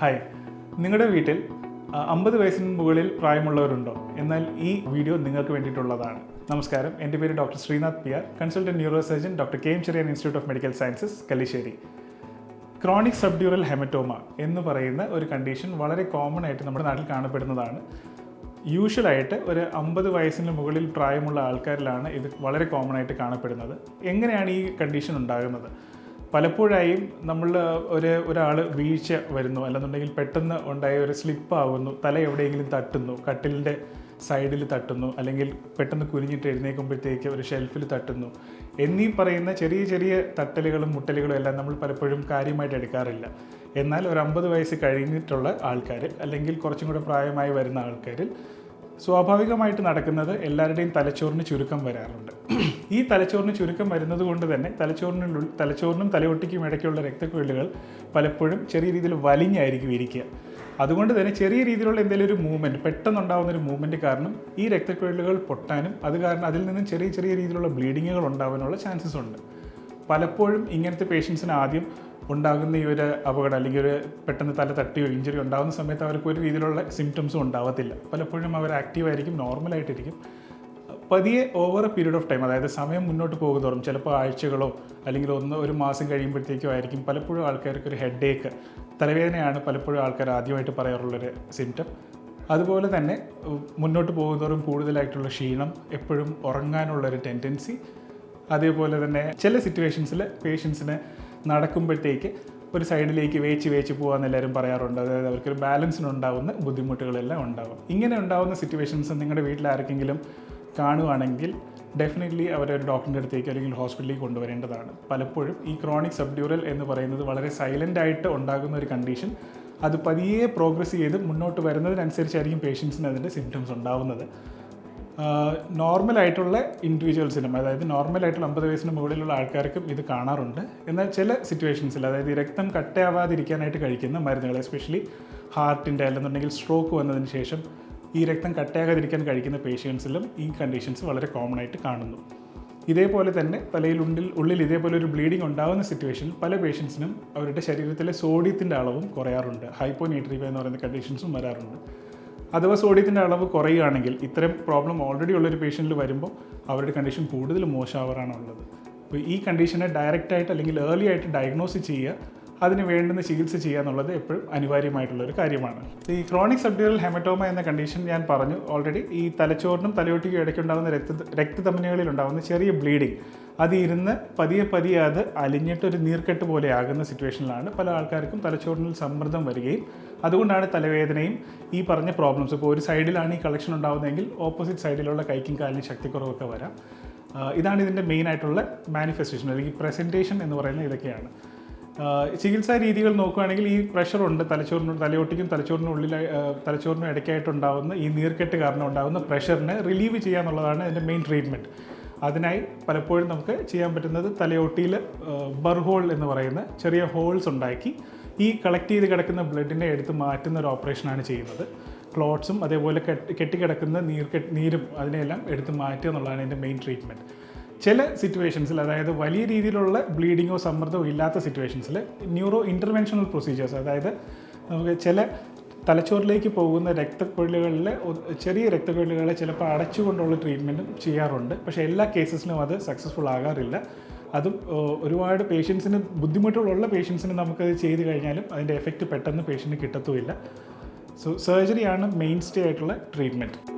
Hi. നിങ്ങളുടെ വീട്ടിൽ അമ്പത് വയസ്സിന് മുകളിൽ പ്രായമുള്ളവരുണ്ടോ? എന്നാൽ ഈ വീഡിയോ നിങ്ങൾക്ക് വേണ്ടിയിട്ടുള്ളതാണ്. നമസ്കാരം. എന്റെ പേര് doctor Sreenath P R consultant neuro surgeon doctor K M Cherian institute of medical sciences Kallissery. Chronic subdural haematoma എന്ന് പറയുന്ന ഒരു കണ്ടീഷൻ വളരെ കോമൺ ആയിട്ട് നമ്മുടെ നാട്ടിൽ കാണപ്പെടുന്നതാണ്. യൂഷ്വലായിട്ട് ഒരു അമ്പത് വയസ്സിന് മുകളിൽ പ്രായമുള്ള ആൾക്കാരിലാണ് ഇത് വളരെ കോമൺ ആയിട്ട് കാണപ്പെടുന്നത്. എങ്ങനെയാണ് ഈ കണ്ടീഷൻ ഉണ്ടാകുന്നത്? പലപ്പോഴായും നമ്മൾ ഒരു ഒരാൾ വീഴ്ച വരുന്നു. അല്ലെന്നുണ്ടെങ്കിൽ പെട്ടെന്ന് ഉണ്ടായ ഒരു സ്ലിപ്പ് ആവുന്നു. തല എവിടെയെങ്കിലും തട്ടുന്നു. കട്ടിലിന്റെ സൈഡിൽ തട്ടുന്നു. അല്ലെങ്കിൽ പെട്ടെന്ന് കുനിഞ്ഞിട്ട് എഴുന്നേക്കുമ്പോഴത്തേക്ക് ഒരു ഷെൽഫിൽ തട്ടുന്നു. എന്നീ പറയുന്ന ചെറിയ ചെറിയ തട്ടലുകളും മുട്ടലുകളും എല്ലാം നമ്മൾ പലപ്പോഴും കാര്യമായിട്ട് എടുക്കാറില്ല. എന്നാൽ ഒരു അമ്പത് വയസ്സ് കഴിഞ്ഞിട്ടുള്ള ആൾക്കാർ അല്ലെങ്കിൽ കുറച്ചും കൂടെ പ്രായമായി വരുന്ന ആൾക്കാരിൽ സ്വാഭാവികമായിട്ട് നടക്കുന്നത് എല്ലാവരുടെയും തലച്ചോറിന് ചുരുക്കം വരാറുണ്ട്. ഈ തലച്ചോറിന് ചുരുക്കം വരുന്നത് കൊണ്ട് തന്നെ തലച്ചോറിനുള്ളിൽ തലച്ചോറിനും തലയൊട്ടിക്കും ഇടയ്ക്കുള്ള രക്തക്കുഴലുകൾ പലപ്പോഴും ചെറിയ രീതിയിൽ വലിഞ്ഞായിരിക്കും ഇരിക്കുക. അതുകൊണ്ട് തന്നെ ചെറിയ രീതിയിലുള്ള എന്തെങ്കിലും ഒരു മൂവ്മെന്റ് പെട്ടെന്നുണ്ടാകുന്ന ഒരു മൂവ്മെന്റ് കാരണം ഈ രക്തക്കുഴലുകൾ പൊട്ടാനും അത് കാരണം അതിൽ നിന്നും ചെറിയ ചെറിയ രീതിയിലുള്ള ബ്ലീഡിങ്ങുകൾ ഉണ്ടാകാനുള്ള ചാൻസസ് ഉണ്ട്. പലപ്പോഴും ഇങ്ങനത്തെ പേഷ്യൻസിന് ആദ്യം ഉണ്ടാകുന്ന ഈ ഒരു അപകടം അല്ലെങ്കിൽ ഒരു പെട്ടെന്ന് തല തട്ടിയോ ഇഞ്ചുറി ഉണ്ടാകുന്ന സമയത്ത് അവർക്ക് ഒരു രീതിയിലുള്ള സിംറ്റംസും ഉണ്ടാവത്തില്ല. പലപ്പോഴും അവർ ആക്റ്റീവ് ആയിരിക്കും നോർമലായിട്ടിരിക്കും പതിയെ over a period of time അതായത് സമയം മുന്നോട്ട് പോകുന്നതോറും ചിലപ്പോൾ ആഴ്ചകളോ അല്ലെങ്കിൽ ഒന്ന് ഒരു മാസം കഴിയുമ്പോഴത്തേക്കോ ആയിരിക്കും പലപ്പോഴും ആൾക്കാർക്ക് ഒരു ഹെഡ് ഏക്ക് തലവേദനയാണ് പലപ്പോഴും ആൾക്കാർ ആദ്യമായിട്ട് പറയാറുള്ളൊരു സിംറ്റം അതുപോലെ തന്നെ മുന്നോട്ട് പോകുന്നതോറും കൂടുതലായിട്ടുള്ള ക്ഷീണം എപ്പോഴും ഉറങ്ങാനുള്ളൊരു ടെൻഡൻസി അതേപോലെ തന്നെ ചില സിറ്റുവേഷൻസിൽ പേഷ്യൻസിന് നടക്കുമ്പോഴത്തേക്ക് ഒരു സൈഡിലേക്ക് വേച്ച് വേച്ച് പോകാമെന്ന് എല്ലാവരും പറയാറുണ്ട്. അതായത് അവർക്കൊരു ബാലൻസിനുണ്ടാവുന്ന ബുദ്ധിമുട്ടുകളെല്ലാം ഉണ്ടാകും ഇങ്ങനെ ഉണ്ടാകുന്ന സിറ്റുവേഷൻസ് നിങ്ങളുടെ വീട്ടിൽ ആർക്കെങ്കിലും കാണുവാണെങ്കിൽ ഡെഫിനറ്റ്ലി അവരെ ഒരു ഡോക്ടറിന്റെ അടുത്തേക്ക് അല്ലെങ്കിൽ ഹോസ്പിറ്റലിലേക്ക് കൊണ്ടുവരേണ്ടതാണ്. പലപ്പോഴും ഈ ക്രോണിക് സബ്ഡ്യൂറൽ എന്ന് പറയുന്നത് വളരെ സൈലന്റ് ആയിട്ട് ഉണ്ടാകുന്ന ഒരു കണ്ടീഷൻ അത് പതിയെ പ്രോഗ്രസ് ചെയ്ത് മുന്നോട്ട് വരുന്നതിനനുസരിച്ചായിരിക്കും പേഷ്യൻസിന് അതിന്റെ സിംറ്റംസ് ഉണ്ടാവുന്നത്. നോർമൽ ആയിട്ടുള്ള ഇൻഡിവിജ്വൽസിനും അതായത് നോർമലായിട്ടുള്ള അമ്പത് വയസ്സിന് മുകളിലുള്ള ആൾക്കാർക്കും ഇത് കാണാറുണ്ട്. എന്നാൽ ചില സിറ്റുവേഷൻസിൽ അതായത് രക്തം കട്ടയാവാതിരിക്കാനായിട്ട് കഴിക്കുന്ന മരുന്നുകൾ എസ്പെഷ്യലി ഹാർട്ടിന്റെ അല്ലെന്നുണ്ടെങ്കിൽ സ്ട്രോക്ക് വന്നതിന് ശേഷം ഈ രക്തം കട്ടയാകാതിരിക്കാൻ കഴിക്കുന്ന പേഷ്യൻസിലും ഈ കണ്ടീഷൻസ് വളരെ കോമൺ ആയിട്ട് കാണുന്നു. ഇതേപോലെ തന്നെ തലയിൽ ഉള്ളിൽ ഉള്ളിൽ ഇതേപോലെ ഒരു ബ്ലീഡിംഗ് ഉണ്ടാകുന്ന സിറ്റുവേഷനിൽ പല പേഷ്യൻസിനും അവരുടെ ശരീരത്തിലെ സോഡിയത്തിന്റെ അളവും കുറയാറുണ്ട്. ഹൈപ്പോനീട്രീവ എന്ന് പറയുന്ന കണ്ടീഷൻസും വരാറുണ്ട്. അഥവാ സോഡിയത്തിന്റെ അളവ് കുറയുകയാണെങ്കിൽ ഇത്തരം പ്രോബ്ലം ഓൾറെഡി ഉള്ളൊരു പേഷ്യന്റിൽ വരുമ്പോൾ അവരുടെ കണ്ടീഷൻ കൂടുതൽ മോശമാവാറാണുള്ളത് അപ്പോൾ ഈ കണ്ടീഷനെ ഡയറക്റ്റായിട്ട് അല്ലെങ്കിൽ ഏർലി ആയിട്ട് ഡയഗ്നോസ് ചെയ്യുക അതിന് വേണ്ടുന്ന ചികിത്സ ചെയ്യുക എന്നുള്ളത് എപ്പോഴും അനിവാര്യമായിട്ടുള്ള ഒരു കാര്യമാണ്. ഈ ക്രോണിക് സബ്ഡ്യൂറൽ ഹെമറ്റോമ എന്ന കണ്ടീഷൻ ഞാൻ പറഞ്ഞു ഓൾറെഡി ഈ തലച്ചോറിനും തലയോട്ടിക്കും ഇടയ്ക്കുണ്ടാകുന്ന രക്ത രക്തധമനികളിൽ ഉണ്ടാകുന്ന ചെറിയ ബ്ലീഡിങ് അത് ഇരുന്ന് പതിയെ പതിയെ അത് അലിഞ്ഞിട്ട് ഒരു നീർക്കെട്ട് പോലെ ആകുന്ന സിറ്റുവേഷനിലാണ് പല ആൾക്കാർക്കും തലച്ചോറിനിൽ സമ്മർദ്ദം വരികയും അതുകൊണ്ടാണ് തലവേദനയും ഈ പറഞ്ഞ പ്രോബ്ലംസ് ഇപ്പോൾ ഒരു സൈഡിലാണ് ഈ കളക്ഷൻ ഉണ്ടാകുന്നതെങ്കിൽ ഓപ്പോസിറ്റ് സൈഡിലുള്ള കൈക്കും കാലിന് ശക്തിക്കുറവൊക്കെ വരാം. ഇതാണ് ഇതിന്റെ മെയിൻ ആയിട്ടുള്ള മാനിഫെസ്റ്റേഷൻ അല്ലെങ്കിൽ പ്രസന്റേഷൻ എന്ന് പറയുന്നത് ഇതൊക്കെയാണ്. ചികിത്സാ രീതികൾ നോക്കുകയാണെങ്കിൽ ഈ പ്രഷറുണ്ട് തലച്ചോറിന് തലയോട്ടിക്കും തലച്ചോറിനുള്ളിൽ തലച്ചോറിനും ഇടയ്ക്കായിട്ടുണ്ടാവുന്ന ഈ നീർക്കെട്ട് കാരണം ഉണ്ടാകുന്ന പ്രഷറിനെ റിലീവ് ചെയ്യുക എന്നുള്ളതാണ് മെയിൻ ട്രീറ്റ്മെന്റ് അതിനായി പലപ്പോഴും നമുക്ക് ചെയ്യാൻ പറ്റുന്നത് തലയോട്ടിയിൽ ബർഹോൾ എന്ന് പറയുന്ന ചെറിയ ഹോൾസ് ഉണ്ടാക്കി ഈ കളക്ട് ചെയ്ത് കിടക്കുന്ന ബ്ലഡിനെ എടുത്ത് മാറ്റുന്ന ഒരു ഓപ്പറേഷനാണ് ചെയ്യുന്നത്. ക്ലോട്ട്സും അതേപോലെ കെട്ടി കിടക്കുന്ന നീർ നീരും അതിനെല്ലാം എടുത്ത് മാറ്റുക എന്നുള്ളതാണ് എന്റെ മെയിൻ ട്രീറ്റ്മെന്റ് ചില സിറ്റുവേഷൻസിൽ അതായത് വലിയ രീതിയിലുള്ള ബ്ലീഡിങ്ങോ സമ്മർദ്ദമോ ഇല്ലാത്ത സിറ്റുവേഷൻസിൽ ന്യൂറോ ഇന്റർവെൻഷണൽ പ്രൊസീജിയേഴ്സ് അതായത് നമുക്ക് ചില തലച്ചോറിലേക്ക് പോകുന്ന രക്തക്കൊഴലുകളിൽ ചെറിയ രക്തക്കൊഴലുകളെ ചിലപ്പോൾ അടച്ചുകൊണ്ടുള്ള ട്രീറ്റ്മെന്റും ചെയ്യാറുണ്ട്. പക്ഷേ എല്ലാ കേസസിലും അത് സക്സസ്ഫുൾ ആകാറില്ല. അതും ഒരുപാട് പേഷ്യൻസിന് ബുദ്ധിമുട്ടുള്ള പേഷ്യൻസിന് നമുക്കത് ചെയ്ത് കഴിഞ്ഞാലും അതിന്റെ എഫക്റ്റ് പെട്ടെന്ന് പേഷ്യന്റിന് കിട്ടത്തുമില്ല. സോ സർജറിയാണ് മെയിൻ സ്റ്റേ ആയിട്ടുള്ള ട്രീറ്റ്മെന്റ്